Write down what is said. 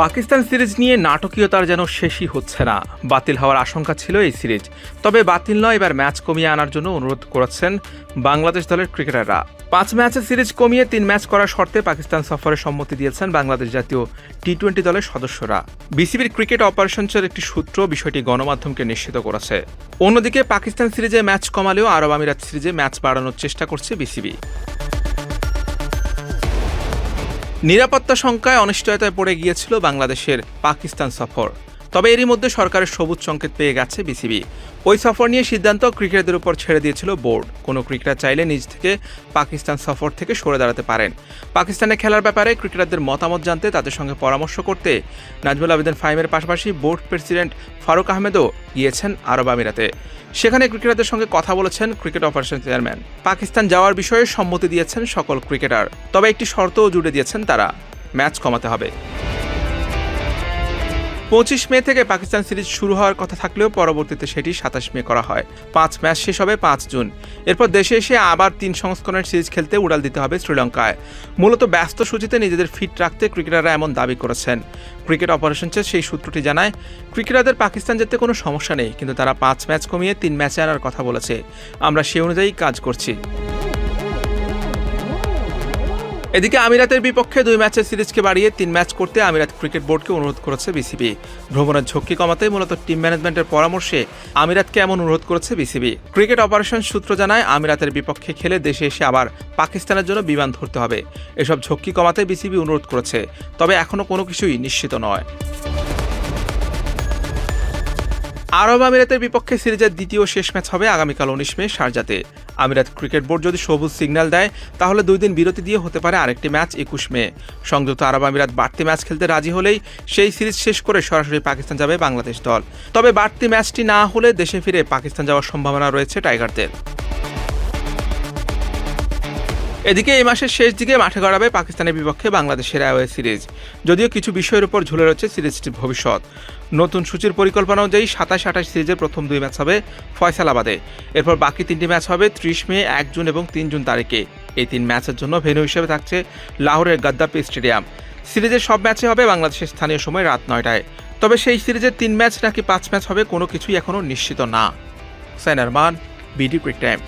Pakistan series নিয়ে নাটকীয়তার যেন শেষই হচ্ছে না। বাতিল হওয়ার আশঙ্কা ছিল এই সিরিজ। তবে বাতিল নয়, এবার ম্যাচ কমিয়ে আনার জন্য অনুরোধ করেছেন বাংলাদেশ দলের ক্রিকেটাররা। পাঁচ ম্যাচের সিরিজ কমিয়ে তিন ম্যাচ করার শর্তে পাকিস্তান সফরে সম্মতি দিয়েছেন বাংলাদেশ জাতীয় টি টোয়েন্টি দলের সদস্যরা। বিসিবির ক্রিকেট অপারেশনসের একটি সূত্র বিষয়টি গণমাধ্যমকে নিশ্চিত করেছে। অন্যদিকে পাকিস্তান সিরিজে ম্যাচ কমালেও আরব আমিরাত সিরিজে ম্যাচ বাড়ানোর চেষ্টা করছে বিসিবি। নিরাপত্তা শঙ্কায় অনিশ্চয়তায় পড়ে গিয়েছিল বাংলাদেশের পাকিস্তান সফর। তবে এরই মধ্যে সরকারের সবুজ সংকেত পেয়ে গেছে বিসিবি। ওই সফর নিয়ে সিদ্ধান্ত ক্রিকেটারদের উপর ছেড়ে দিয়েছিল বোর্ড। কোনো ক্রিকেটার চাইলে নিজ থেকে পাকিস্তান সফর থেকে সরে দাঁড়াতে পারেন। পাকিস্তানে খেলার ব্যাপারে ক্রিকেটারদের মতামত জানতে তাদের সঙ্গে পরামর্শ করতে নাজমুল আবেদিন ফাইমের পাশাপাশি বোর্ড প্রেসিডেন্ট ফারুক আহমেদও গিয়েছেন আরব আমিরাতে। সেখানে ক্রিকেটারদের সঙ্গে কথা বলেছেন ক্রিকেট অপারেশন চেয়ারম্যান। পাকিস্তান যাওয়ার বিষয়ে সম্মতি দিয়েছেন সকল ক্রিকেটার। তবে একটি শর্তও জুড়ে দিয়েছেন তারা। ম্যাচ কমাতে হবে। পঁচিশ মে থেকে পাকিস্তান সিরিজ শুরু হওয়ার কথা থাকলেও পরবর্তীতে সেটি সাতাশ মে করা হয়। পাঁচ ম্যাচ শেষ হবে পাঁচ জুন। এরপর দেশে এসে আবার তিন সংস্করণের সিরিজ খেলতে উড়াল দিতে হবে শ্রীলঙ্কায়। মূলত ব্যস্ত সূচিতে নিজেদের ফিট রাখতে ক্রিকেটাররা এমন দাবি করেছেন। ক্রিকেট অপারেশন চেয়ে সেই সূত্রটি জানায়, ক্রিকেটারদের পাকিস্তান যেতে কোনো সমস্যা নেই, কিন্তু তারা পাঁচ ম্যাচ কমিয়ে তিন ম্যাচে আনার কথা বলেছে। আমরা সে অনুযায়ী কাজ করছি। এদিকে আমিরাতের বিপক্ষে দুই ম্যাচের সিরিজকে বাড়িয়ে তিন ম্যাচ করতে আমিরাত ক্রিকেট বোর্ডকে অনুরোধ করেছে বিসিবি। ভ্রমণের ঝক্কি কমাতে মূলত টিম ম্যানেজমেন্টের পরামর্শে আমিরাতকে এমন অনুরোধ করেছে বিসিবি। ক্রিকেট অপারেশন সূত্র জানায়, আমিরাতের বিপক্ষে খেলে দেশে এসে আবার পাকিস্তানের জন্য বিমান ধরতে হবে। এসব ঝক্কি কমাতে বিসিবি অনুরোধ করেছে, তবে এখনও কোনো কিছুই নিশ্চিত নয়। আরব আমিরাতের বিপক্ষে সিরিজের দ্বিতীয় শেষ ম্যাচ হবে আগামীকাল উনিশ মে শারজাতে আমিরাত ক্রিকেট বোর্ড যদি সবুজ সিগন্যাল দেয়, তাহলে দুই দিন বিরতি দিয়ে হতে পারে আরেকটি ম্যাচ একুশ মে। সংযুক্ত আরব আমিরাত বাড়তি ম্যাচ খেলতে রাজি হলেই সেই সিরিজ শেষ করে সরাসরি পাকিস্তান যাবে বাংলাদেশ দল। তবে বাড়তি ম্যাচটি না হলে দেশে ফিরে পাকিস্তান যাওয়ার সম্ভাবনা রয়েছে টাইগারদের। এদিকে এই মাসের শেষ দিকে মাঠে গড়াবে পাকিস্তানের বিপক্ষে বাংলাদেশের অ্যাওয়ে সিরিজ। যদিও কিছু বিষয়ের উপর ঝুলে রয়েছে সিরিজটির ভবিষ্যৎ। নতুন সূচির পরিকল্পনা অনুযায়ী সাতাশ আঠাশ সিরিজের প্রথম দুই ম্যাচ হবে ফয়সালাবাদে এরপর বাকি তিনটি ম্যাচ হবে ত্রিশ মে, এক জুন এবং তিন জুন তারিখে। এই তিন ম্যাচের জন্য ভেন্যু হিসেবে থাকছে লাহোরের গাদ্দাফি স্টেডিয়াম। সিরিজের সব ম্যাচে হবে বাংলাদেশের স্থানীয় সময় রাত নয়টায়। তবে সেই সিরিজের তিন ম্যাচ নাকি পাঁচ ম্যাচ হবে কোনো কিছুই এখনও নিশ্চিত না। সাইনারমান বিডি ক্রিক টাইম।